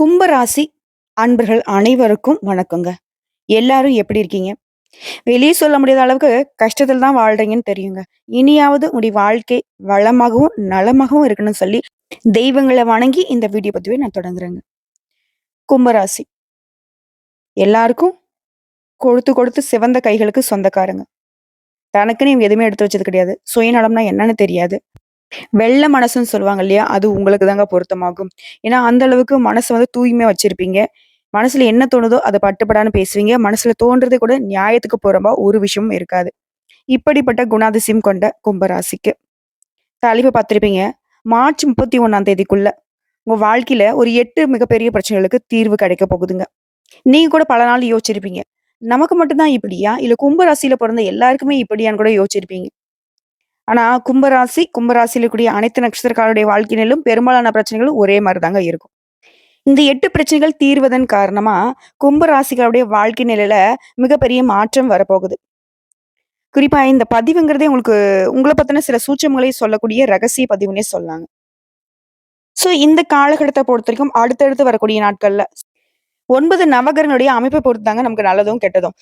கும்பராசி அன்பர்கள் அனைவருக்கும் வணக்கங்க. எல்லாரும் எப்படி இருக்கீங்க? வெளியே சொல்ல முடியாத அளவுக்கு கஷ்டத்தில் தான் வாழ்றீங்கன்னு தெரியுங்க. இனியாவது உங்களுடைய வாழ்க்கை வளமாகவும், நலமாகவும் இருக்கணும்னு சொல்லி தெய்வங்களை வணங்கி இந்த வீடியோ பதிவை நான் தொடங்குறேங்க. கும்பராசி. எல்லாருக்கும் கொடுத்து கொடுத்து சிவந்த கைகளுக்கு சொந்தக்காரங்க. தனக்குன்னு இவங்க எதுவுமே எடுத்து வச்சது கிடையாது. சுயநலம்னா என்னன்னு தெரியாது. வெள்ள மனசுன்னு சொல்லுவாங்க இல்லையா? அது உங்களுக்கு தாங்க பொருத்தமாகும். ஏன்னா, அந்த அளவுக்கு மனசை வந்து தூய்மையாக வச்சிருப்பீங்க. மனசுல என்ன தோணுதோ அதை பட்டுப்படான்னு பேசுவீங்க. மனசுல தோன்றதே கூட நியாயத்துக்கு போறமா ஒரு விஷயமும் இருக்காது. இப்படிப்பட்ட குணாதிசயம் கொண்ட கும்பராசிக்கு. தலைப்பை பார்த்திருப்பீங்க. மார்ச் 31ஆம் தேதிக்குள்ள உங்க வாழ்க்கையில ஒரு எட்டு மிகப்பெரிய பிரச்சனைகளுக்கு தீர்வு கிடைக்க போகுதுங்க. நீங்க கூட பல நாள் யோசிச்சிருப்பீங்க. நமக்கு மட்டும் தான் இப்படியா? இல்ல கும்பராசியில பிறந்த எல்லாருக்குமே இப்படியான்னு கூட யோசிச்சிருப்பீங்க. ஆனா, கும்பராசி, கும்பராசியில இருக்கக்கூடிய அனைத்து நட்சத்திரக்காரருடைய வாழ்க்கையிலும் பெரும்பாலான பிரச்சனைகளும் ஒரே மாதிரி தாங்க இருக்கும். இந்த எட்டு பிரச்சனைகள் தீர்வதன் காரணமா, கும்பராசிகளுடைய வாழ்க்கை நிலையில மிகப்பெரிய மாற்றம் வரப்போகுது. குறிப்பா இந்த பதிவுங்கிறதே உங்களுக்கு உங்களை பத்தின சில சூட்சமங்களை சொல்லக்கூடிய ரகசிய பதிவுன்னே சொல்லாங்க ஸோ, இந்த காலகட்டத்தை பொறுத்த வரைக்கும் அடுத்தடுத்து வரக்கூடிய நாட்கள்ல ஒன்பது நவகிரகங்களுடைய அமைப்பை பொறுத்து தாங்க நமக்கு நல்லதும், கெட்டதும்.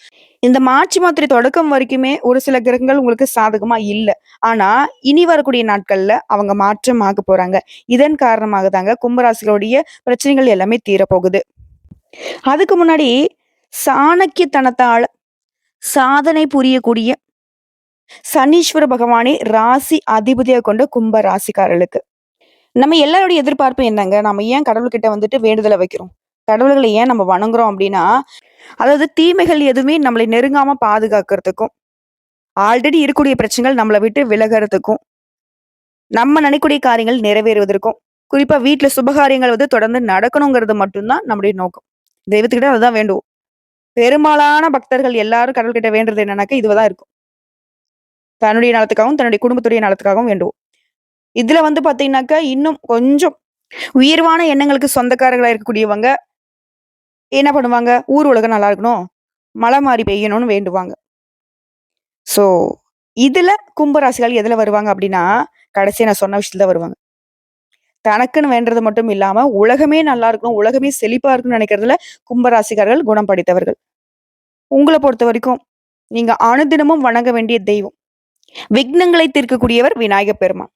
இந்த மார்ச் மாத்திரை தொடக்கம் வரைக்குமே ஒரு சில கிரகங்கள் உங்களுக்கு சாதகமா இல்லை ஆனா, இனி வரக்கூடிய நாட்கள்ல அவங்க மாற்றம் ஆக போறாங்க. இதன் காரணமாக தாங்க கும்பராசிகளுடைய பிரச்சனைகள் எல்லாமே தீரப்போகுது. அதுக்கு முன்னாடி சாணக்கியத்தனத்தால் சாதனை புரியக்கூடிய சனீஸ்வர பகவானை ராசி அதிபதியாக கொண்ட கும்ப ராசிக்காரர்களுக்கு. நம்ம எல்லாருடைய எதிர்பார்ப்பு என்னங்க? நம்ம ஏன் கடவுள்கிட்ட வந்துட்டு வேண்டுதலை வைக்கிறோம்? கடவுள்களை ஏன் நம்ம வணங்குறோம் அப்படின்னா, அதாவது தீமைகள் எதுவுமே நம்மளை நெருங்காம பாதுகாக்கிறதுக்கும், ஆல்ரெடி இருக்கக்கூடிய பிரச்சனைகள் நம்மளை விட்டு விலகுறதுக்கும், நம்ம நினைக்கூடிய காரியங்கள் நிறைவேறுவதற்கும், குறிப்பா வீட்டுல சுபகாரியங்கள் வந்து தொடர்ந்து நடக்கணுங்கிறது மட்டும் தான் நம்முடைய நோக்கம். தெய்வத்துக்கிட்ட அதுதான் வேண்டுவோம். பெரும்பாலான பக்தர்கள் எல்லாரும் கடவுள்கிட்ட வேண்டுறது என்னன்னாக்கா, இதுவதான் இருக்கும். தன்னுடைய நலத்துக்காகவும், தன்னுடைய குடும்பத்துடைய நலத்துக்காகவும் வேண்டுவோம். இதுல வந்து பாத்தீங்கன்னாக்கா இன்னும் கொஞ்சம் உயர்வான எண்ணங்களுக்கு சொந்தக்காரர்களா இருக்கக்கூடியவங்க என்ன பண்ணுவாங்க? ஊர் உலகம் நல்லா இருக்கணும். மழை மாறி பெய்யணும்னு வேண்டுவாங்க. ஸோ, இதுல கும்பராசிகள் எதுல வருவாங்க அப்படின்னா, கடைசியாக நான் சொன்ன விஷயத்துல வருவாங்க. தனக்குன்னு வேண்டது மட்டும் இல்லாம, உலகமே நல்லா இருக்கணும், உலகமே செழிப்பா இருக்கணும்னு நினைக்கிறதுல கும்பராசிக்காரர்கள் குணம் படைத்தவர்கள். பொறுத்த வரைக்கும் நீங்க அனுதினமும் வணங்க வேண்டிய தெய்வம். விக்னங்களை தீர்க்கக்கூடியவர் விநாயகப் பெருமான்.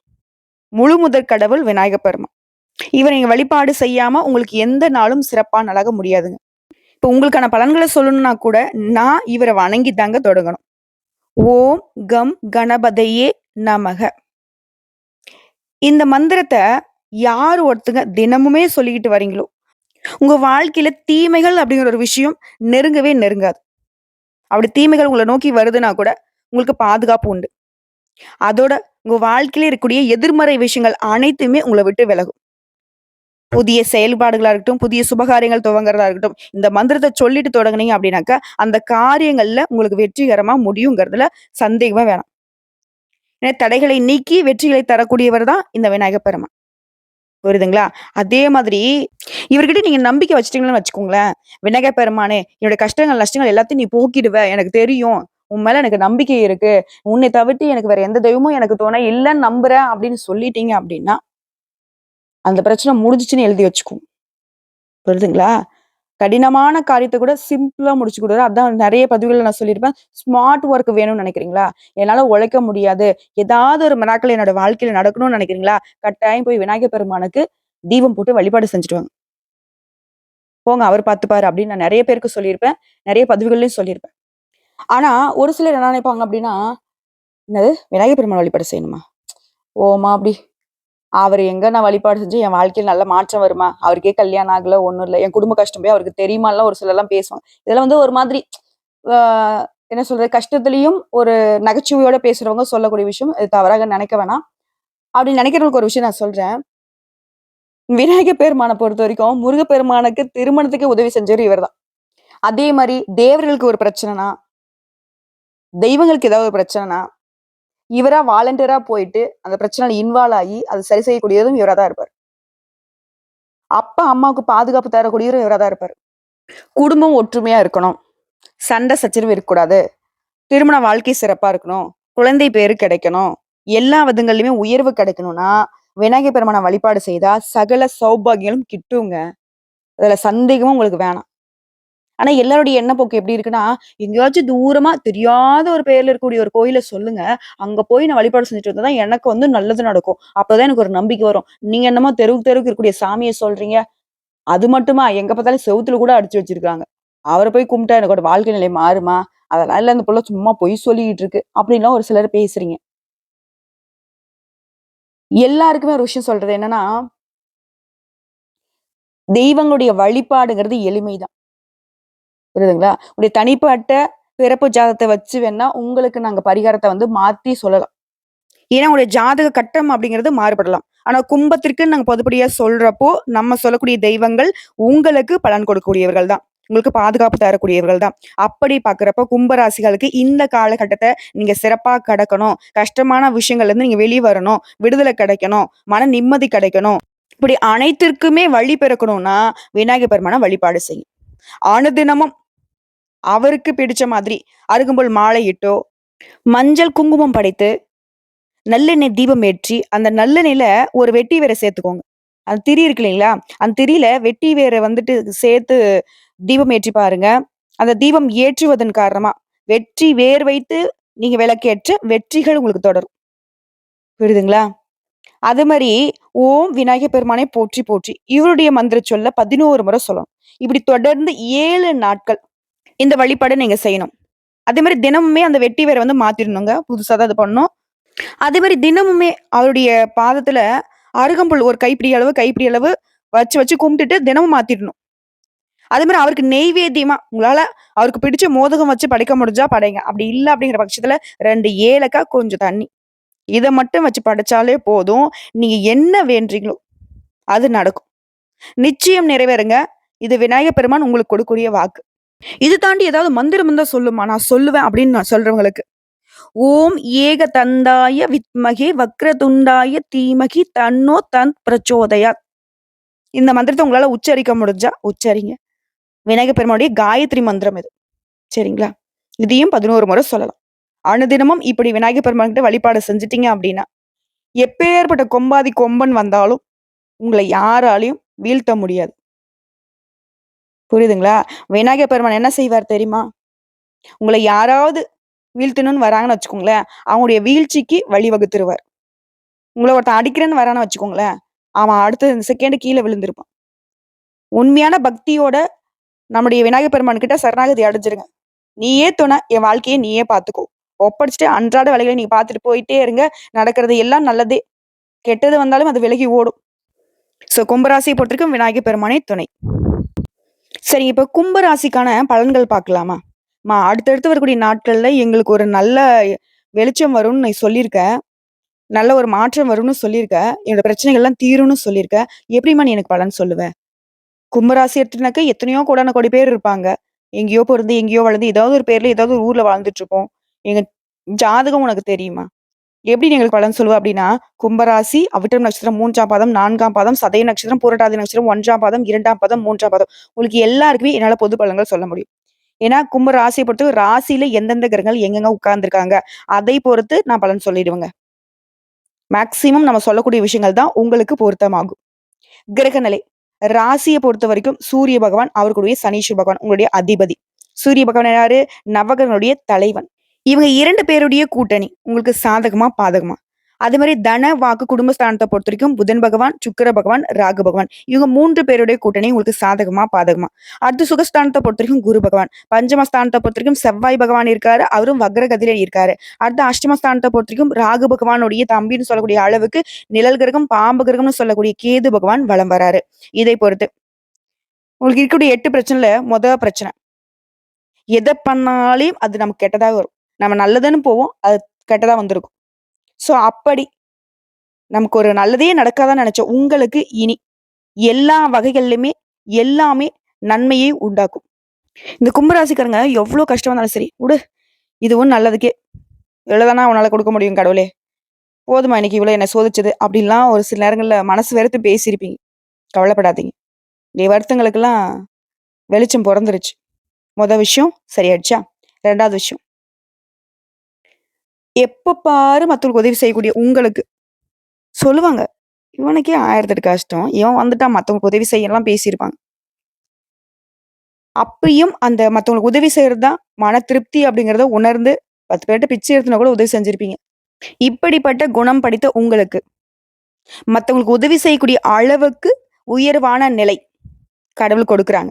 முழு முதற் கடவுள் விநாயகப் பெருமான். இவரை நீங்கள் வழிபாடு செய்யாம உங்களுக்கு எந்த நாளும் சிறப்பாக நலக முடியாதுங்க. இப்போ உங்களுக்கான பலன்களை சொல்லணும்னா கூட, நான் இவரை வணங்கி தாங்க தொடங்கணும். ஓம் கம் கணபதையே நமக. இந்த மந்திரத்தை யார் ஒருத்தங்க தினமுமே சொல்லிக்கிட்டு வரீங்களோ, உங்க வாழ்க்கையில தீமைகள் அப்படிங்கிற ஒரு விஷயம் நெருங்கவே நெருங்காது. அப்படி தீமைகள் உங்களை நோக்கி வருதுன்னா கூட, உங்களுக்கு பாதுகாப்பு உண்டு. அதோட உங்க வாழ்க்கையில இருக்கக்கூடிய எதிர்மறை விஷயங்கள் அனைத்துமே உங்களை விட்டு விலகும். புதிய செயல்பாடுகளாக இருக்கட்டும், புதிய சுபகாரியங்கள் துவங்குறதா இருக்கட்டும், இந்த மந்திரத்தை சொல்லிட்டு தொடங்குனீங்க அப்படின்னாக்கா, அந்த காரியங்கள்ல உங்களுக்கு வெற்றிகரமா முடியுங்கிறதுல சந்தேகமே வேணாம். ஏன்னா தடைகளை நீக்கி வெற்றிகளை தரக்கூடியவர் தான் இந்த விநாயகப் பெருமான். புரியுதுங்களா? அதே மாதிரி இவர்கிட்ட நீங்க நம்பிக்கை வச்சுட்டீங்கன்னு வச்சுக்கோங்களேன், விநாயகப் பெருமானே, என்னோட கஷ்டங்கள், நஷ்டங்கள் எல்லாத்தையும் நீ போக்கிடுவ. எனக்கு தெரியும். உன் மேல எனக்கு நம்பிக்கை இருக்கு. உன்னை தவிர்த்து எனக்கு வேற எந்த தெய்வமும் எனக்கு தோணை இல்லைன்னு நம்புறேன் அப்படின்னு சொல்லிட்டீங்க அப்படின்னா, அந்த பிரச்சனை முடிஞ்சிச்சுன்னு எழுதி வச்சுக்கும் புரியுதுங்களா? கடினமான காரியத்தை கூட சிம்பிளா முடிச்சு குடுக்குறாரு. அதான் நிறைய பதிவுகள்ல நான் சொல்லியிருப்பேன். ஸ்மார்ட் ஒர்க் வேணும்னு நினைக்கிறீங்களா? என்னால உழைக்க முடியாது. ஏதாவது ஒரு மிராக்கள் என்னோட வாழ்க்கையில நடக்கணும்னு நினைக்கிறீங்களா? கட்டாயம் போய் விநாயகர் பெருமானுக்கு தீபம் போட்டு வழிபாடு செஞ்சுடுவாங்க போங்க அவர் பார்த்துப்பாரு அப்படின்னு நான் நிறைய பேருக்கு சொல்லியிருப்பேன். நிறைய பதிவுகள்லயும் சொல்லியிருப்பேன். ஆனா, ஒரு சிலர் என்ன நினைப்பாங்க அப்படின்னா, என்னது விநாயகர் பெருமான் வழிபாடு செய்யணுமா? ஓமா அப்படி. அவர் எங்க நான் வழிபாடு செஞ்சு என் வாழ்க்கையில் நல்ல மாற்றம் வருமா? அவருக்கே கல்யாணம் ஆகல, ஒன்றும் இல்லை என் குடும்ப கஷ்டம் போய் அவருக்கு தெரியுமாலாம் ஒரு சிலர்லாம் பேசுவாங்க. இதெல்லாம் வந்து ஒரு மாதிரி என்ன சொல்றது? கஷ்டத்துலையும் ஒரு நகைச்சுவையோட பேசுறவங்க சொல்லக்கூடிய விஷயம். இது தவறாக நினைக்க வேணாம். அப்படின்னு நினைக்கிறவங்களுக்கு ஒரு விஷயம் நான் சொல்றேன். விநாயகர் வரைக்கும் பொறுத்தவரைக்கும், முருகப்பெருமானுக்கு திருமணத்துக்கு உதவி செஞ்சவர் இவர் தான். அதே மாதிரி தேவர்களுக்கு ஒரு பிரச்சனைனா தெய்வங்களுக்கு ஏதாவது ஒரு பிரச்சனைனா, இவரா வாலண்டியரா போயிட்டு அந்த பிரச்சனையில இன்வால்வ் ஆகி, அது சரி செய்யக்கூடியதும் இவரா தான் இருப்பார் அப்பா, அம்மாவுக்கு பாதுகாப்பு தரக்கூடியவரும் இவரா தான் இருப்பார் குடும்பம் ஒற்றுமையா இருக்கணும். சண்டை சச்சரவு இருக்கக்கூடாது. திருமண வாழ்க்கை சிறப்பா இருக்கணும். குழந்தை பேரு கிடைக்கணும். எல்லா விதங்கள்லயுமே உயர்வு கிடைக்கணும்னா, விநாயகர் பெருமான வழிபாடு செய்தா சகல சௌபாகியங்களும் கிட்டுங்க. அதுல சந்தேகமும் உங்களுக்கு வேணாம். ஆனா எல்லாருடைய எண்ணப்போக்கு எப்படி இருக்குன்னா, எங்கேயாச்சும் தூரமா தெரியாத ஒரு பேர்ல இருக்கக்கூடிய ஒரு கோயில சொல்லுங்க. அங்க போய் நான் வழிபாடு செஞ்சுட்டு வந்தா தான் எனக்கு வந்து நல்லது நடக்கும். அப்பதான் எனக்கு ஒரு நம்பிக்கை வரும். நீங்க என்னமோ தெருவுக்கு தெருவுக்கு இருக்கக்கூடிய சாமியை சொல்றீங்க. அது மட்டுமா எங்க பார்த்தாலும் செவுத்துல கூட அடிச்சு வச்சிருக்காங்க. அவரை போய் கும்பிட்டா எனக்கோட வாழ்க்கை நிலை மாறுமா? அதெல்லாம் இல்ல அந்த புள்ள சும்மா பொய் சொல்லிக்கிட்டு இருக்கு. அப்படின்லாம் ஒரு சிலர் பேசுறீங்க. எல்லாருக்குமே ஒரு விஷயம் சொல்றது என்னன்னா தெய்வங்களுடைய வழிபாடுங்கிறது எளிமைதான். புரியுதுங்களா? உங்களுடைய தனிப்பட்ட பிறப்பு ஜாதகத்தை வச்சு வேணா உங்களுக்கு நாங்க பரிகாரத்தை வந்து மாத்தி சொல்லலாம். ஏன்னா உங்களுடைய ஜாதக கட்டம் அப்படிங்கிறது மாறுபடலாம். ஆனா கும்பத்திற்கு நாங்க பொதுப்படியா சொல்றப்போ, நம்ம சொல்லக்கூடிய தெய்வங்கள் உங்களுக்கு பலன் கொடுக்கக்கூடியவர்கள் தான். உங்களுக்கு பாதுகாப்பு தரக்கூடியவர்கள் தான். அப்படி பாக்குறப்ப கும்பராசிகளுக்கு இந்த காலகட்டத்தை நீங்க சிறப்பா கடக்கணும். கஷ்டமான விஷயங்கள்ல இருந்து நீங்க வெளியே வரணும். விடுதலை கிடைக்கணும். மன நிம்மதி கிடைக்கணும். இப்படி அனைத்திற்குமே வழி பிறக்கணும்னா, விநாயகர் பெருமான வழிபாடு செய்யும். அனுதினமும் அவருக்கு பிடிச்ச மாதிரி அருகம்புல் மாலையிட்டோ, மஞ்சள் குங்குமம் படைத்து, நல்லெண்ணெய் தீபம் ஏற்றி, அந்த நல்லெண்ணெயில ஒரு வெட்டி வேற சேர்த்துக்கோங்க. அந்த திரி இருக்கு இல்லைங்களா? அந்த திரியில வெட்டி வேற வந்துட்டு சேர்த்து தீபம் ஏற்றி பாருங்க. அந்த தீபம் ஏற்றுவதன் காரணமா, வெற்றி வேர் வைத்து நீங்க விளக்கேற்ற வெற்றிகள் உங்களுக்கு தொடரும். புரியுதுங்களா? அது மாதிரி ஓம் விநாயகர் பெருமானை போற்றி போற்றி. இவருடைய மந்திர சொல்ல 11 முறை சொல்லணும். இப்படி தொடர்ந்து ஏழு நாட்கள் இந்த வழிபாடு நீங்க செய்யணும். அதே மாதிரி தினமுமே அந்த வெட்டி வேற வந்து மாத்திடணுங்க புதுசாக தான் அது பண்ணணும். அதே மாதிரி தினமுமே அவருடைய பாதத்துல அருகம்புல் ஒரு கைப்பிடி அளவு, கைப்பிடி அளவு வச்சு வச்சு கும்பிட்டுட்டு தினமும் மாத்திடணும். அதே மாதிரி அவருக்கு நெய்வேத்தியமா உங்களால அவருக்கு பிடிச்ச மோதகம் வச்சு படைக்க முடிஞ்சா படைங்க. அப்படி இல்லை அப்படிங்கிற பட்சத்துல ரெண்டு ஏலக்காய், கொஞ்சம் தண்ணி. இதை மட்டும் வச்சு படைச்சாலே போதும். நீங்க என்ன வேண்டீங்களோ அது நடக்கும். நிச்சயம் நிறைவேறுங்க. இது விநாயகப் பெருமான் உங்களுக்கு கொடுக்கக்கூடிய வாக்கு. இது தாண்டி ஏதாவது மந்திரம் இருந்தா சொல்லுமா, நான் சொல்லுவேன் அப்படின்னு நான் சொல்றவங்களுக்கு. ஓம் ஏக தந்தாய வித்மகே வக்ரதுண்டாய தீமகி தன்னோ தன் பிரச்சோதயா இந்த மந்திரத்தை உங்களால உச்சரிக்க முடிஞ்சா உச்சரிங்க. விநாயகர் பெருமானுடைய காயத்ரி மந்திரம் இது. சரிங்களா? இதையும் 11 முறை சொல்லலாம். அனுதினமும் இப்படி விநாயகர் பெருமான்கிட்ட வழிபாடு செஞ்சிட்டீங்க அப்படின்னா, எப்பேர்ப்பட்ட கொம்பாதி கொம்பன் வந்தாலும், உங்களை யாராலையும் வீழ்த்த முடியாது. புரியுதுங்களா? விநாயகர் பெருமான் என்ன செய்வார் தெரியுமா? உங்களை யாராவது வீழ்த்தணும்னு வராங்கன்னு வச்சுக்கோங்களேன், அவங்களுடைய வீழ்ச்சிக்கு வழி வகுத்துருவார். உங்களை ஒருத்தன் அடிக்கிறேன்னு வரான்னு வச்சுக்கோங்களேன், அவன் அடுத்த செகண்ட் கீழே விழுந்திருப்பான். உண்மையான பக்தியோட நம்முடைய விநாயகர் பெருமான் கிட்ட சரணாகதி அடைஞ்சிருங்க. நீயே துணை, என் வாழ்க்கையை நீயே பார்த்துக்கோ. ஒப்படைச்சிட்டு அன்றாட வேலைகளை நீங்க பார்த்துட்டு போயிட்டே இருங்க. நடக்கிறது எல்லாம் நல்லதே. கெட்டது வந்தாலும் அது விலகி ஓடும். ஸோ கும்பராசியை போட்டிருக்கும் விநாயகர் பெருமானே துணை. சரி இப்ப கும்ப ராசிக்கான பலன்கள் பார்க்கலாமா? மா அடுத்தடுத்து வரக்கூடிய நாட்கள்ல எங்களுக்கு ஒரு நல்ல வெளிச்சம் வரும்னு நீ சொல்லியிருக்க. நல்ல ஒரு மாற்றம் வரும்னு சொல்லியிருக்க. என்னோட பிரச்சனைகள்லாம் தீரும்னு சொல்லியிருக்க. எப்படிம்மா நீ எனக்கு பலன் சொல்லுவ? கும்பராசி எடுத்துனாக்க எத்தனையோ கோடான கோடி பேர் இருப்பாங்க. எங்கேயோ பிறந்து எங்கேயோ வளர்ந்து, ஏதாவது ஒரு பேர்ல ஏதாவது ஒரு ஊர்ல வாழ்ந்துட்டு இருப்போம். எங்க ஜாதகம் உனக்கு தெரியுமா? எப்படி எங்களுக்கு பலன் சொல்லுவா அப்படின்னா, கும்பராசி, அவிட்டம் நட்சத்திரம் மூன்றாம் பாதம், நான்காம் பாதம், சதய நட்சத்திரம், பூரட்டாதி நட்சத்திரம் ஒன்றாம் பாதம், இரண்டாம் பாதம், மூன்றாம் பாதம். உங்களுக்கு எல்லாருக்குமே என்னால் பொது பலன்கள் சொல்ல முடியும். ஏன்னா கும்ப ராசியை பொறுத்து ராசியில எந்தெந்த கிரகங்கள் எங்கெங்க உட்கார்ந்துருக்காங்க. அதை பொறுத்து நான் பலன் சொல்லிடுவேங்க. மேக்ஸிமம் நம்ம சொல்லக்கூடிய விஷயங்கள் தான் உங்களுக்கு பொருத்தமாகும். கிரகநிலை. ராசியை பொறுத்த வரைக்கும் சூரிய பகவான், அவர்களுடைய சனீஸ்வர பகவான் உங்களுடைய அதிபதி. சூரிய பகவான் யாரு? நவகரனுடைய தலைவன். இவங்க இரண்டு பேருடைய கூட்டணி. உங்களுக்கு சாதகமா, பாதகமா? அதே மாதிரி தன, வாக்கு, குடும்ப பொறுத்த வரைக்கும் புதன் பகவான், சுக்கிர பகவான், ராகு பகவான். இவங்க மூன்று பேருடைய கூட்டணி உங்களுக்கு சாதகமா, பாதகமா? அடுத்து பொறுத்த வரைக்கும் குரு பகவான். பஞ்சம பொறுத்த வரைக்கும் செவ்வாய் பகவான் இருக்காரு. அவரும் வக்ரகதியில இருக்காரு. அடுத்து அஷ்டம பொறுத்த வரைக்கும் ராகு பகவானுடைய தம்பின்னு சொல்லக்கூடிய அளவுக்கு நிழல் கிரகம், பாம்பு கிரகம்னு சொல்லக்கூடிய கேது பகவான் வலம் வராரு. இதை பொறுத்து. உங்களுக்கு இருக்கக்கூடிய எட்டு பிரச்சனைல முதல் பிரச்சனை. எதை பண்ணாலையும் அது நமக்கு கெட்டதாக வரும். நம்ம நல்லதுன்னு போவோம். அது கெட்டதா வந்திருக்கும். ஸோ அப்படி நமக்கு ஒரு நல்லதே நடக்காதான் நினைச்சோம் உங்களுக்கு இனி எல்லா வகைகள்லையுமே எல்லாமே நன்மையை உண்டாக்கும். இந்த கும்பராசிக்காரங்க எவ்வளோ கஷ்டம் வந்தாலும் சரி, "உடு இதுவும் நல்லதுக்கே. இவ்வளோதானா உன்னால் கொடுக்க முடியும் கடவுளே. போதுமா இன்னைக்கு இவ்வளோ என்ன சோதிச்சது." அப்படின்லாம் ஒரு சில நேரங்களில் மனசு வெறுத்து பேசியிருப்பீங்க. கவலைப்படாதீங்க. நீ வருத்தங்களுக்கெல்லாம் வெளிச்சம் பிறந்துருச்சு மொதல் விஷயம் சரியாயிடுச்சா? ரெண்டாவது விஷயம். எப்ப பாரு மற்றவங்களுக்கு உதவி செய்யக்கூடிய உங்களுக்கு சொல்லுவாங்க. "இவனுக்கே 1008 கஷ்டம். இவன் வந்துட்டா மற்றவங்களுக்கு உதவி செய்யலாம்" பேசியிருப்பாங்க. அப்பயும் அந்த மற்றவங்களுக்கு உதவி செய்யறது தான் மன திருப்தி அப்படிங்கிறத உணர்ந்து பத்து பேர்கிட்ட பிச்சை எடுத்துனா கூட உதவி செஞ்சிருப்பீங்க. இப்படிப்பட்ட குணம் படித்த உங்களுக்கு, மற்றவங்களுக்கு உதவி செய்யக்கூடிய அளவுக்கு உயர்வான நிலை கடவுள் கொடுக்குறாங்க.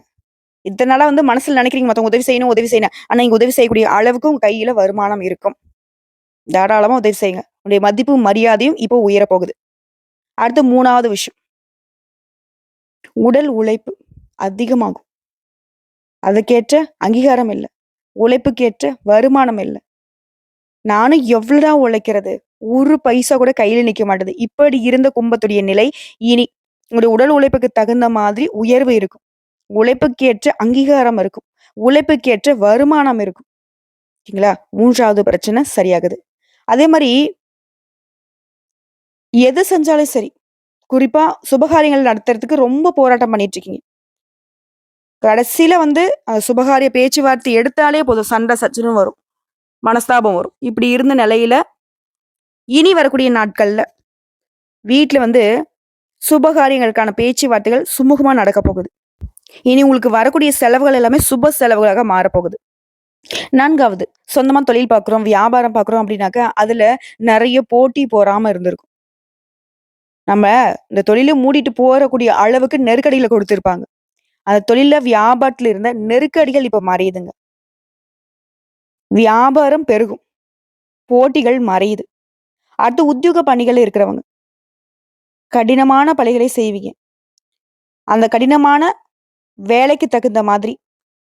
இதனால வந்து மனசுல நினைக்கிறீங்க மற்றவங்க உதவி செய்யணும், உதவி செய்யணும். ஆனா நீங்க உதவி செய்யக்கூடிய அளவுக்கு உங்க கையில வருமானம் இருக்கும். தாராளமா உதவி செய்யுங்க. உங்களுடைய மதிப்பும், மரியாதையும் இப்போ உயரப் போகுது. அடுத்து மூணாவது விஷயம். உடல் உழைப்பு அதிகமாகும். அதுக்கேற்ற அங்கீகாரம் இல்லை உழைப்புக்கேற்ற வருமானம் இல்லை நானும் எவ்வளோடா உழைக்கிறது? ஒரு பைசா கூட கையில நிக்க மாட்டுது. இப்படி இருந்த கும்பத்துடைய நிலை, இனி உங்களுடைய உடல் உழைப்புக்கு தகுந்த மாதிரி உயர்வு இருக்கும். உழைப்புக்கேற்ற அங்கீகாரம் இருக்கும். உழைப்புக்கேற்ற வருமானம் இருக்கும். ஓகேங்களா? மூன்றாவது பிரச்சனை சரியாகுது. அதே மாதிரி எது செஞ்சாலும் சரி, குறிப்பா சுபகாரியங்கள் நடத்துறதுக்கு ரொம்ப போராட்டம் பண்ணிட்டு இருக்கீங்க. கடைசியில வந்து சுபகாரிய பேச்சுவார்த்தை எடுத்தாலே போதும் சண்டை சச்சரவு வரும். மனஸ்தாபம் வரும். இப்படி இருந்த நிலையில, இனி வரக்கூடிய நாட்கள்ல, வீட்டுல வந்து சுபகாரியங்களுக்கான பேச்சுவார்த்தைகள் சுமூகமா நடக்கப் போகுது. இனி உங்களுக்கு வரக்கூடிய செலவுகள் எல்லாமே சுப செலவுகளாக மாறப்போகுது. நான்காவது சொந்தமா தொழில் பார்க்குறோம், வியாபாரம் பார்க்குறோம் அப்படின்னாக்கா, அதுல நிறைய போட்டி பொறாம இருந்திருக்கும். நம்ம இந்த தொழிலை மூடிட்டு போறக்கூடிய அளவுக்கு நெருக்கடியில கொடுத்துருப்பாங்க அந்த தொழில வியாபாரத்துல இருந்த நெருக்கடிகள் இப்ப மறையுதுங்க. வியாபாரம் பெருகும். போட்டிகள் மறையுது. அடுத்து உத்தியோக பணிகள் இருக்கிறவங்க. கடினமான பணிகளை செய்வீங்க. அந்த கடினமான வேலைக்கு தகுந்த மாதிரி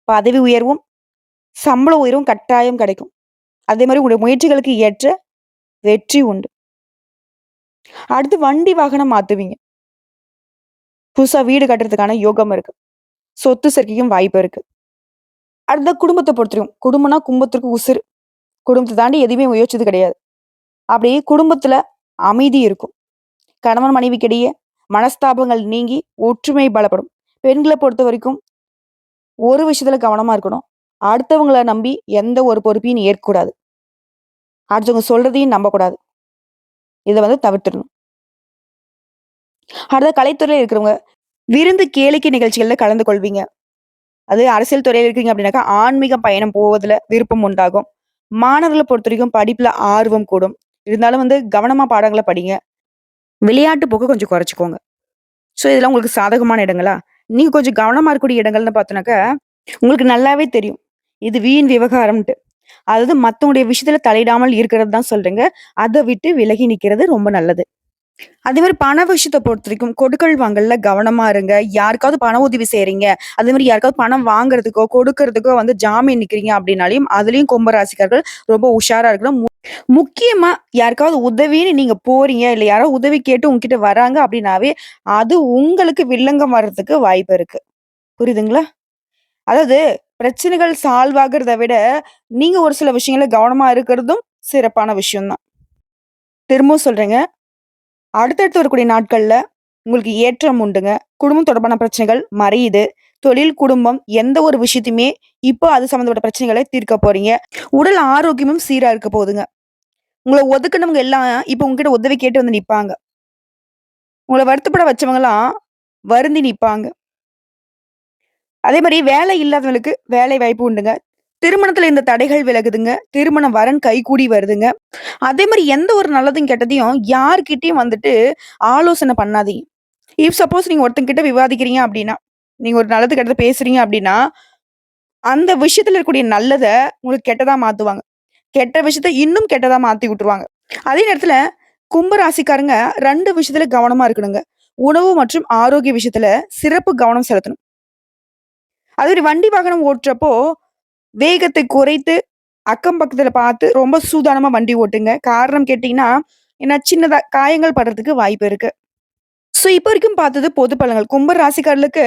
பதவி உயர்வும், சம்பள உயர்வும் கட்டாயம் கிடைக்கும். அதே மாதிரி உங்களுடைய முயற்சிகளுக்கு ஏற்ற வெற்றி உண்டு. அடுத்து வண்டி வாகனம் மாத்துவீங்க. புதுசா வீடு கட்டுறதுக்கான யோகம் இருக்கு. சொத்து சேர்க்கைக்கும் வாய்ப்பு இருக்கு. அடுத்த குடும்பத்தை பொறுத்தவரைக்கும், குடும்பம்னா கும்பத்திற்கு உசுறு குடும்பத்தை தாண்டி எதுவுமே யோசிச்சது கிடையாது. அப்படியே குடும்பத்துல அமைதி இருக்கும். கணவன் மனைவிக்கிடையே மனஸ்தாபங்கள் நீங்கி ஒற்றுமை பலப்படும். பெண்களை பொறுத்த வரைக்கும் ஒரு விஷயத்துல கவனமா இருக்கணும். அடுத்தவங்கள நம்பி எந்த ஒரு பொறுப்பையும் ஏற்கக்கூடாது. அடுத்தவங்க சொல்றதையும் நம்பக்கூடாது. இதை வந்து தவிர்த்துடணும். அடுத்த கலைத்துறையில் இருக்கிறவங்க, விருந்து கேளிக்கை நிகழ்ச்சிகளில் கலந்து கொள்வீங்க. அது அரசியல் துறையில் இருக்கீங்க அப்படின்னாக்கா, ஆன்மீக பயணம் போவதில் விருப்பம் உண்டாகும். மாணவர்களை பொறுத்த வரைக்கும் படிப்புல ஆர்வம் கூடும். இருந்தாலும் வந்து கவனமா பாடங்களை படிங்க. விளையாட்டு போக்க கொஞ்சம் குறைச்சிக்கோங்க ஸோ இதெல்லாம் உங்களுக்கு சாதகமான இடங்களா? நீங்க கொஞ்சம் கவனமா இருக்கக்கூடிய இடங்கள்னு பார்த்தோன்னாக்கா உங்களுக்கு நல்லாவே தெரியும். இது வீண் விவகாரம்ட்டு அதாவது மத்தவங்களுடைய விஷயத்துல தலையிடாமல் இருக்கிறது தான் சொல்றேங்க. அதை விட்டு விலகி நிக்கிறது ரொம்ப நல்லது. அதே மாதிரி பண விஷயத்தை பொறுத்த வரைக்கும் கொடுக்கல் வாங்கல கவனமா இருங்க. யாருக்காவது பண உதவி செய்யறீங்க அதே மாதிரி யாருக்காவது பணம் வாங்குறதுக்கோ, கொடுக்கறதுக்கோ வந்து ஜாமீன் நிக்கிறீங்க அப்படின்னாலையும் அதுலயும் கும்பராசிக்காரர்கள் ரொம்ப உஷாரா இருக்கணும். மு முக்கியமா யாருக்காவது உதவின்னு நீங்க போறீங்க, இல்ல யாரோ உதவி கேட்டு உங்ககிட்ட வராங்க அப்படின்னாவே, அது உங்களுக்கு வில்லங்கம் வர்றதுக்கு வாய்ப்பு இருக்கு. புரியுதுங்களா? அதாவது பிரச்சனைகள் சால்வ் ஆகுறத விட, நீங்க ஒரு சில விஷயங்கள்ல கவனமா இருக்கிறதும் சிறப்பான விஷயம் தான். திரும்பவும் சொல்றேங்க. அடுத்தடுத்து வரக்கூடிய நாட்கள்ல உங்களுக்கு ஏற்றம் உண்டுங்க. குடும்பம் தொடர்பான பிரச்சனைகள் மறையுது. தொழில், குடும்பம் எந்த ஒரு விஷயத்தையுமே இப்போ அது சம்மந்தப்பட்ட பிரச்சனைகளை தீர்க்க போறீங்க. உடல் ஆரோக்கியமும் சீரா இருக்க போகுதுங்க. உங்களை ஒதுக்குனவங்க எல்லாம் இப்போ உங்ககிட்ட உதவி கேட்டு வந்து நிற்பாங்க உங்களை வருத்தப்பட வச்சவங்கலாம் வருந்தி நிற்பாங்க அதே மாதிரி வேலை இல்லாதவங்களுக்கு வேலை வாய்ப்பு உண்டுங்க. திருமணத்துல இந்த தடைகள் விலகுதுங்க. திருமணம் வரன் கைகூடி வருதுங்க. அதே மாதிரி எந்த ஒரு நல்லதும், கெட்டதையும் யார்கிட்டயும் வந்துட்டு ஆலோசனை பண்ணாதீங்க. இஃப் சப்போஸ் நீங்க ஒருத்தங்கிட்ட விவாதிக்கிறீங்க அப்படின்னா, நீங்க ஒரு நல்லது, கெட்டது பேசுறீங்க அப்படின்னா, அந்த விஷயத்துல இருக்கக்கூடிய நல்லத உங்களுக்கு கெட்டதா மாத்துவாங்க. கெட்ட விஷயத்த இன்னும் கெட்டதா மாத்தி விட்டுருவாங்க. அதே நேரத்துல கும்பராசிக்காரங்க ரெண்டு விஷயத்துல கவனமா இருக்கணுங்க. உணவு மற்றும் ஆரோக்கிய விஷயத்துல சிறப்பு கவனம் செலுத்தணும். அது வண்டி வாகனம் ஓட்டுறப்போ, வேகத்தை குறைத்து, அக்கம் பக்கத்தில் பார்த்து ரொம்ப சூதானமாக வண்டி ஓட்டுங்க. காரணம் கேட்டிங்கன்னா ஏன்னா சின்னதாக காயங்கள் படுறதுக்கு வாய்ப்பு இருக்குது ஸோ இப்போ வரைக்கும் பார்த்தது பொது பலன்கள். கும்ப ராசிக்காரர்களுக்கு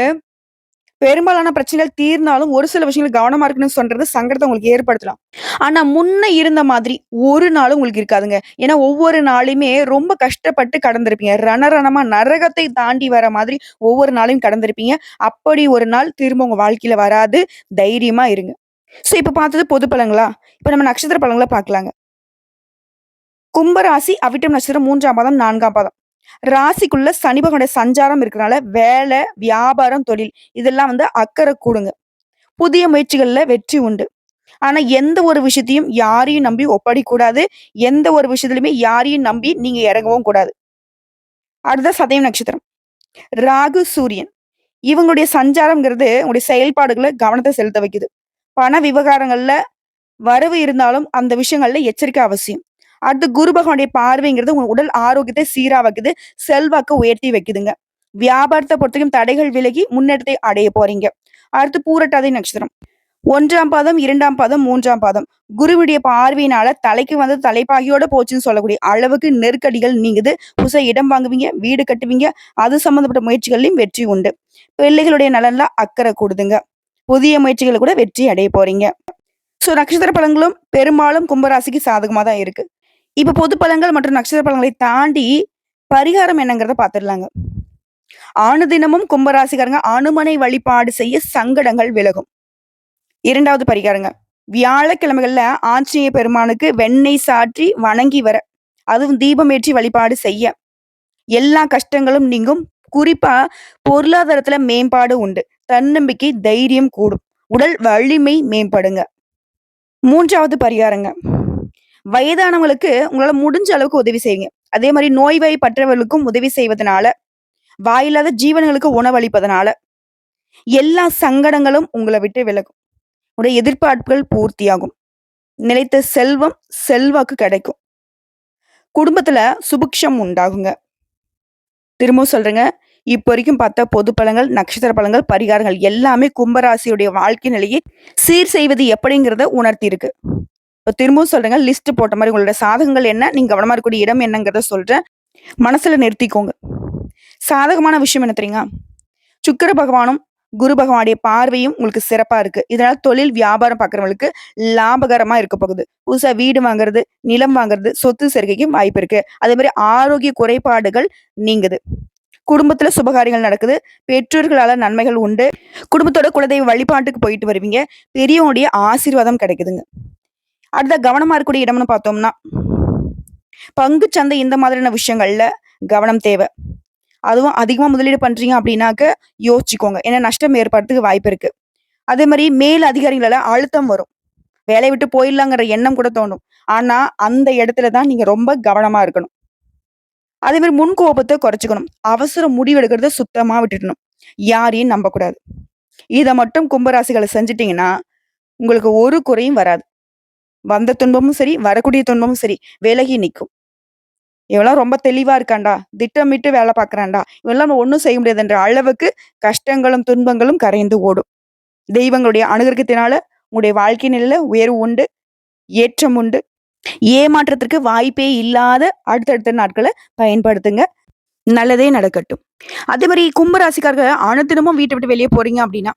பெரும்பாலான பிரச்சனைகள் தீர்ந்தாலும், ஒரு சில விஷயங்கள் கவனமா இருக்குன்னு சொல்றது சங்கடத்தை உங்களுக்கு ஏற்படுத்தலாம். ஆனா முன்ன இருந்த மாதிரி ஒரு நாளும் உங்களுக்கு இருக்காதுங்க. ஏன்னா ஒவ்வொரு நாளுமே ரொம்ப கஷ்டப்பட்டு கடந்திருப்பீங்க. ரணரணமா நரகத்தை தாண்டி வர மாதிரி ஒவ்வொரு நாளையும் கடந்திருப்பீங்க. அப்படி ஒரு நாள் திரும்ப உங்க வாழ்க்கையில வராது. தைரியமா இருங்க. ஸோ இப்ப பார்த்தது பொது பழங்களா இப்ப நம்ம நட்சத்திர பழங்களை பார்க்கலாங்க. கும்பராசி அவிட்டம் நட்சத்திரம் மூன்றாம் பாதம், நான்காம் பாதம். ராசிக்குள்ள சனி பகவானுடைய சஞ்சாரம் இருக்கிறனால வேலை, வியாபாரம், தொழில் இதெல்லாம் வந்து அக்கறை கூடுங்க. புதிய முயற்சிகள்ல வெற்றி உண்டு. ஆனா, எந்த ஒரு விஷயத்தையும் யாரையும் நம்பி ஒப்படைக்கக்கூடாது. எந்த ஒரு விஷயத்திலுமே யாரையும் நம்பி நீங்க இறங்கவும் கூடாது. அடுத்த சதயம் நட்சத்திரம். ராகு, சூரியன். இவங்களுடைய சஞ்சாரம்ங்கிறது உங்களுடைய செயல்பாடுகளை கவனத்தை செலுத்த வைக்குது. பண விவகாரங்கள்ல வரவு இருந்தாலும் அந்த விஷயங்கள்ல எச்சரிக்கை அவசியம். அடுத்து குரு பகவானுடைய பார்வைங்கிறது உங்க உடல் ஆரோக்கியத்தை சீரா வைக்குது. செல்வாக்க உயர்த்தி வைக்குதுங்க. வியாபாரத்தை பொறுத்தவரைக்கும் தடைகள் விலகி முன்னேற்றத்தை அடைய போறீங்க. அடுத்து பூரட்டாதி நட்சத்திரம். ஒன்றாம் பாதம், இரண்டாம் பாதம், மூன்றாம் பாதம். குருவுடைய பார்வையினால தலைக்கு வந்து தலைப்பாகியோட போச்சுன்னு சொல்லக்கூடிய அளவுக்கு நெருக்கடிகள் நீங்குது. புதுசாக இடம் வாங்குவீங்க, வீடு கட்டுவீங்க. அது சம்மந்தப்பட்ட முயற்சிகள்லையும் வெற்றி உண்டு. பிள்ளைகளுடைய நலன்ல அக்கறை கூடுதுங்க. புதிய முயற்சிகளை கூட வெற்றி அடைய போறீங்க. ஸோ நட்சத்திர பலன்களும் பெரும்பாலும் கும்பராசிக்கு சாதகமா தான் இருக்கு. இப்போ பொது பலன்கள் மற்றும் நட்சத்திர பலன்களை தாண்டி பரிகாரம் என்னங்கிறத பார்த்துடலாங்க. அனுதினமும் கும்பராசிக்காரங்க அனுமனை வழிபாடு செய்ய சங்கடங்கள் விலகும். இரண்டாவது பரிகாரங்க. வியாழக்கிழமைகள்ல ஆஞ்சநேய பெருமானுக்கு வெண்ணெய் சாற்றி வணங்கி வர, அதுவும் தீபம் ஏற்றி வழிபாடு செய்ய, எல்லா கஷ்டங்களும் நீங்கும். குறிப்பா பொருளாதாரத்துல மேம்பாடு உண்டு. தன்னம்பிக்கை, தைரியம் கூடும். உடல் வலிமை மேம்படுங்க. மூன்றாவது பரிகாரங்க. வயதானவங்களுக்கு உங்களால முடிஞ்ச அளவுக்கு உதவி செய்யுங்க. அதே மாதிரி நோய்வாய் பற்றவர்களுக்கும் உதவி செய்வதனால, வாயில்லாத ஜீவன்களுக்கு உணவளிப்பதனால, எல்லா சங்கடங்களும் உங்களை விட்டு விலகும். உங்களுடைய எதிர்பார்ப்புகள் பூர்த்தியாகும். நிலைத்த செல்வம், செல்வாக்கு கிடைக்கும். குடும்பத்துல சுபிக்ஷம் உண்டாகுங்க. திரும்பவும் சொல்றேங்க. இப்ப வரைக்கும் பார்த்த பொது பழங்கள் நட்சத்திர பழங்கள் பரிகாரங்கள் எல்லாமே கும்பராசியுடைய வாழ்க்கை நிலையை சீர் செய்வது எப்படிங்கிறத உணர்த்தியிருக்கு. இப்ப திரும்பவும் சொல்றேங்க. லிஸ்ட் போட்ட மாதிரி உங்களோட சாதகங்கள் என்ன? நீங்க கவனமா இருக்கக்கூடிய இடம் என்னங்கிறத சொல்றேன். மனசுல நிறுத்திக்கோங்க. சாதகமான விஷயம் என்ன தெரியுங்க சுக்கிர பகவானும், குரு பகவானுடைய பார்வையும் உங்களுக்கு சிறப்பா இருக்கு. இதனால தொழில், வியாபாரம் பார்க்குறவங்களுக்கு லாபகரமா இருக்க போகுது. புதுசா வீடு வாங்குறது, நிலம் வாங்குறது, சொத்து சேர்க்கைக்கு வாய்ப்பு இருக்கு. அதே மாதிரி ஆரோக்கிய குறைபாடுகள் நீங்குது. குடும்பத்துல சுபகாரியங்கள் நடக்குது. பெற்றோர்களால நன்மைகள் உண்டு. குடும்பத்தோட குலதெய்வ வழிபாட்டுக்கு போயிட்டு வருவீங்க. பெரியவங்களுடைய ஆசீர்வாதம் கிடைக்குதுங்க. அடுத்த கவனமா இருக்கக்கூடிய இடம்னு பார்த்தோம்னா, பங்குச் சந்தை இந்த மாதிரியான விஷயங்கள்ல கவனம் தேவை. அதுவும் அதிகமா முதலீடு பண்றீங்க அப்படின்னாக்க யோசிச்சுக்கோங்க. ஏன்னா நஷ்டம் ஏற்படுறதுக்கு வாய்ப்பு இருக்கு. அதே மாதிரி மேல் அதிகாரிகளால அழுத்தம் வரும். வேலையை விட்டு போயிடலாங்கிற எண்ணம் கூட தோணும். ஆனா, அந்த இடத்துல தான் நீங்க ரொம்ப கவனமா இருக்கணும். அதே மாதிரி முன் கோபத்தை குறைச்சிக்கணும் அவசர முடிவு எடுக்கிறத சுத்தமா விட்டுடணும். யாரையும் நம்பக்கூடாது. இதை மட்டும் கும்பராசிகளை செஞ்சுட்டீங்கன்னா, உங்களுக்கு ஒரு குறையும் வராது. வந்த துன்பமும் சரி, வரக்கூடிய துன்பமும் சரி, விலகி நிற்கும் இவெல்லாம் ரொம்ப தெளிவா இருக்கான்டா, திட்டமிட்டு வேலை பார்க்குறான்டா, இவெல்லாம் ஒன்றும் செய்ய முடியாதுன்ற அளவுக்கு கஷ்டங்களும், துன்பங்களும் கரைந்து ஓடும். தெய்வங்களுடைய அனுகிரகத்தினால உங்களுடைய வாழ்க்கை நிலையில உயர்வு உண்டு, ஏற்றம் உண்டு. ஏமாற்றத்திற்கு வாய்ப்பே இல்லாத அடுத்தடுத்த நாட்களை பயன்படுத்துங்க. நல்லதே நடக்கட்டும். அதே மாதிரி கும்பராசிக்காரர்கள் அனுதினமும் வீட்டை விட்டு வெளியே போறீங்க அப்படின்னா,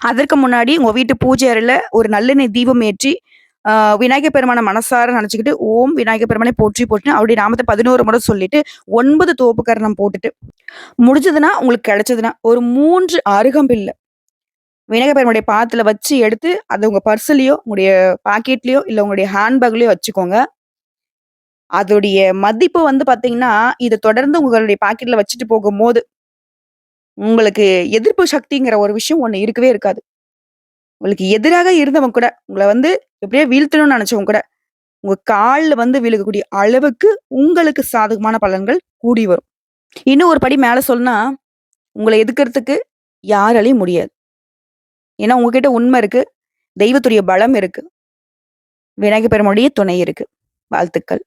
அதற்கு முன்னாடி உங்க வீட்டு பூஜை அறையில ஒரு நல்லெண்ணெய் தீபம் ஏற்றி, விநாயக விநாயகர் பெருமான மனசார நினச்சிக்கிட்டு ஓம் விநாயகர் பெருமானை போற்றி போட்டு அவருடைய நாமத்த 11 முறை சொல்லிட்டு, ஒன்பது தோப்பு கரணம் போட்டுட்டு, முடிஞ்சதுன்னா உங்களுக்கு கிடைச்சதுன்னா, ஒரு மூன்று அருகம்பில்லை விநாயகர் பெருமானுடைய பாத்தில் வச்சு எடுத்து, அதை உங்க பர்ஸ்லயோ, உங்களுடைய பாக்கெட்லயோ, இல்லை உங்களுடைய ஹேண்ட்பேக்லயோ வச்சுக்கோங்க. அதோடைய மதிப்பு வந்து பார்த்தீங்கன்னா, இதை தொடர்ந்து உங்களுடைய பாக்கெட்ல வச்சுட்டு போகும்போது, உங்களுக்கு எதிர்ப்பு சக்திங்கிற ஒரு விஷயம் ஒன்று இருக்கவே இருக்காது. உங்களுக்கு எதிராக இருந்தவங்க கூட, உங்களை வந்து எப்படியோ வீழ்த்தணும்னு நினைச்சவங்க கூட, உங்க காலில் வந்து விழுகக்கூடிய அளவுக்கு உங்களுக்கு சாதகமான பலன்கள் கூடி வரும். இன்னும் ஒரு படி மேலே சொல்லணும்னா, உங்களை எதுக்கிறதுக்கு யாராலையும் முடியாது. ஏன்னா உங்ககிட்ட உண்மை இருக்கு. தெய்வத்துடைய பலம் இருக்கு. விநாயகர் பெருமானுடைய துணை இருக்கு. வாழ்த்துக்கள்.